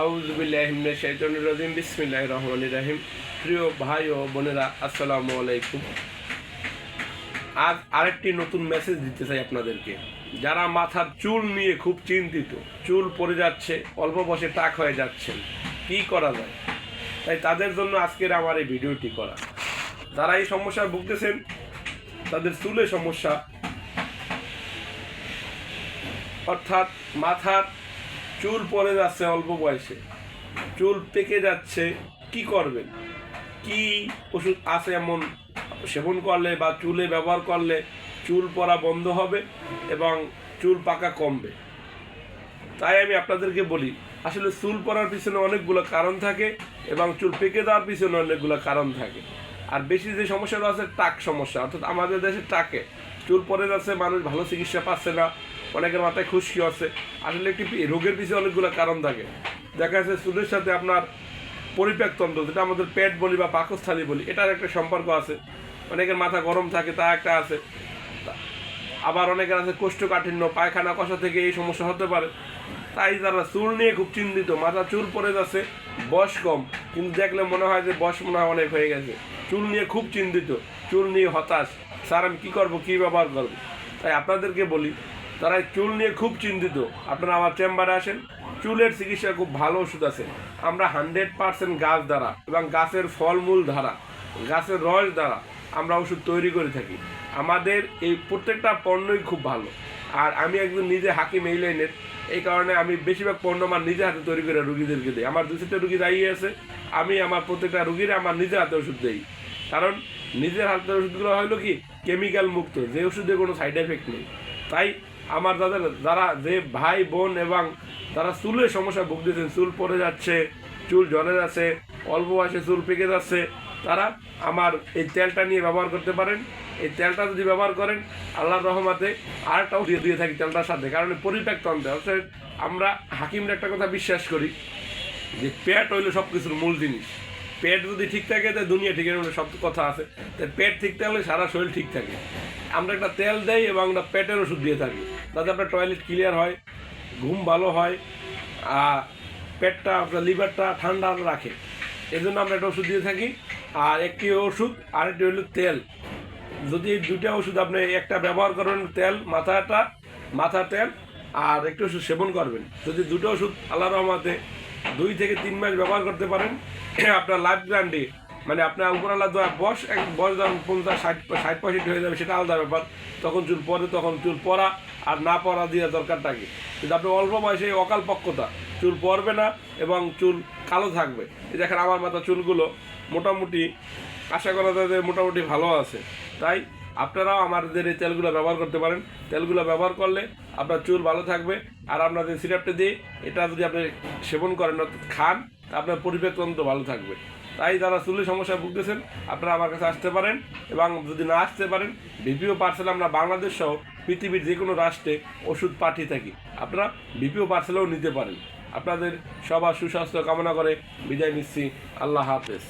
রাজিম বিসমিল্লাহ রহমান রাহিম। প্রিয় ভাই ও বোনেরা, আসসালামু আলাইকুম। আজ আরেকটি নতুন মেসেজ দিতে চাই আপনাদেরকে। যারা মাথার চুল নিয়ে খুব চিন্তিত, চুল পড়ে যাচ্ছে, অল্প বসে টাক হয়ে যাচ্ছেন, কি করা যায়? তাই তাদের জন্য আজকের আমার এই ভিডিওটি করা। যারা এই সমস্যায় ভুগতেছেন, তাদের চুলে সমস্যা। অর্থাৎ মাথার চুল পড়ে যাচ্ছে অল্প বয়সে। চুল পেকে যাচ্ছে, কি করবেন? কি ওষুধ আছে এমন সেবন করলে বা চুলে ব্যবহার করলে চুল পড়া বন্ধ হবে এবং চুল পাকা কমবে? তাই আমি আপনাদেরকে বলি, আসলে চুল পড়ার পিছনে অনেকগুলো কারণ থাকে এবং চুল পেকে দেওয়ার পিছনে অনেকগুলো কারণ থাকে। আর বেশি যে সমস্যাটা আছে, টাক সমস্যা। অর্থাৎ আমাদের দেশে টাকে। চুল পড়ে যাচ্ছে, মানুষ ভালো চিকিৎসা পাচ্ছে না। অনেকের মাথায় খুশকি আছে। আসলে একটি রোগের পিছনে অনেকগুলো কারণ থাকে। দেখা যাচ্ছে চুলের সাথে আপনার পরিপাকতন্ত্র যেটা আমাদের পেট বলি বা পাকস্থলী বলি, এটার একটা সম্পর্ক আছে। অনেকের মাথা গরম থাকে, তা একটা আছে। আবার অনেকের আছে কোষ্ঠকাঠিন্য, পায়খানা, কষা থেকে এই সমস্যা হতে পারে। তাই তারা চুল নিয়ে খুব চিন্তিত, মাথা চুল পড়ে যাচ্ছে, বয়স কম, কিন্তু দেখলে মনে হয় যে বয়স মনে হয় অনেক হয়ে গেছে। চুল নিয়ে খুব চিন্তিত, চুল নিয়ে হতাশ, স্যার আমি কী করব, কী ব্যবহার করব? তাই আপনাদেরকে বলি তারা চুল নিয়ে খুব চিন্তিত। আপনারা আমার চেম্বারে আসেন। চুলের চিকিৎসা খুব ভালো ওষুধ আছে। আমরা হান্ড্রেড পার্সেন্ট গাছ দ্বারা এবং গাছের ফলমূল দ্বারা, গাছের রস দ্বারা আমরা ওষুধ তৈরি করে থাকি। আমাদের এই প্রত্যেকটা পণ্যই খুব ভালো। আর আমি একজন নিজে হাকিম এই লাইনের। এই কারণে আমি বেশিরভাগ পণ্য আমার নিজে হাতে তৈরি করে রুগীদেরকে দিই। আমার দু রুগী দাঁড়িয়ে আছে। আমি আমার প্রত্যেকটা রুগীরা আমার নিজের হাতে ওষুধ দিই। কারণ নিজের হাতের ওষুধগুলো হলো কি? কেমিক্যাল মুক্ত। যে ওষুধে কোনো সাইড এফেক্ট নেই। তাই আমার যাদের যারা যে ভাই, বোন এবং তারা চুলের সমস্যা ভুগতেছেন চুল পড়ে যাচ্ছে, চুল জ্বলে যাচ্ছে, অল্প বয়সে চুল পেকে যাচ্ছে, তারা আমার এই তেলটা নিয়ে ব্যবহার করতে পারেন। এই তেলটা যদি ব্যবহার করেন, আল্লাহর রহমাতে আরেকটাও দিয়ে দিয়ে থাকি তেলটার সাথে, কারণ পরিপ্যাক তন্ত্রে অর্থাৎ আমরা হাকিমরা একটা কথা বিশ্বাস করি যে পেট হইল সব কিছুর মূল জিনিস। পেট যদি ঠিক থাকে, তাহলে দুনিয়া ঠিক সব কথা আছে। তাই পেট ঠিক থাকলে সারা শরীর ঠিক থাকে। আমরা একটা তেল দেই এবং একটা পেটের ওষুধ দিয়ে থাকি। তাতে আপনার টয়লেট ক্লিয়ার হয়, ঘুম ভালো হয়, আর পেটটা, আপনার লিভারটা ঠান্ডা রাখে। এই জন্য আমরা একটা ওষুধ দিয়ে থাকি। আর একটি ওষুধ, আরেকটি হলো তেল। যদি দুইটা ওষুধ আপনি একটা ব্যবহার করেন, তেল, মাথাটা, মাথা তেল, আর একটু ওষুধ সেবন করবেন। যদি দুটো ওষুধ আল্লাহ রহমাতে দুই থেকে তিন মাস ব্যবহার করতে পারেন, আপনার লাইফ গ্যারান্টি মানে আপনার উপরালা দেওয়া বয়স এক বয়স যখন পঞ্চাশ, ষাট ষাট পঁয়ষট্টি হয়ে যাবে, সেটা আলাদা ব্যাপার। তখন চুল পরে, তখন চুল পরা, আর না পরা দিয়ে দরকারটা কি? কিন্তু আপনি অল্প বয়সে অকাল পক্কতা, চুল পরবে না এবং চুল কালো থাকবে। দেখেন আমার মাথা চুলগুলো মোটামুটি, আশা করা যায় যে মোটামুটি ভালো আছে। তাই আপনারাও আমাদের এই তেলগুলো ব্যবহার করতে পারেন। তেলগুলো ব্যবহার করলে আপনার চুল ভালো থাকবে। আর আপনাদের সিরাপটা দিয়ে এটা যদি আপনি সেবন করেন খান আপনার পরিবেশতন্ত্র ভালো থাকবে। তাই যারা চুলের সমস্যায় ভুগতেছেন, আপনারা আমার কাছে আসতে পারেন এবং যদি না আসতে পারেন বিপিও পার্সেল আমরা বাংলাদেশ সহ পৃথিবীর যে কোনো রাষ্ট্রে ওষুধ পাঠিয়ে থাকি। আপনারা বিপিও পার্সেলেও নিতে পারেন। আপনাদের সবার সুস্বাস্থ্য কামনা করে বিদায় নিচ্ছি। আল্লাহ হাফেজ।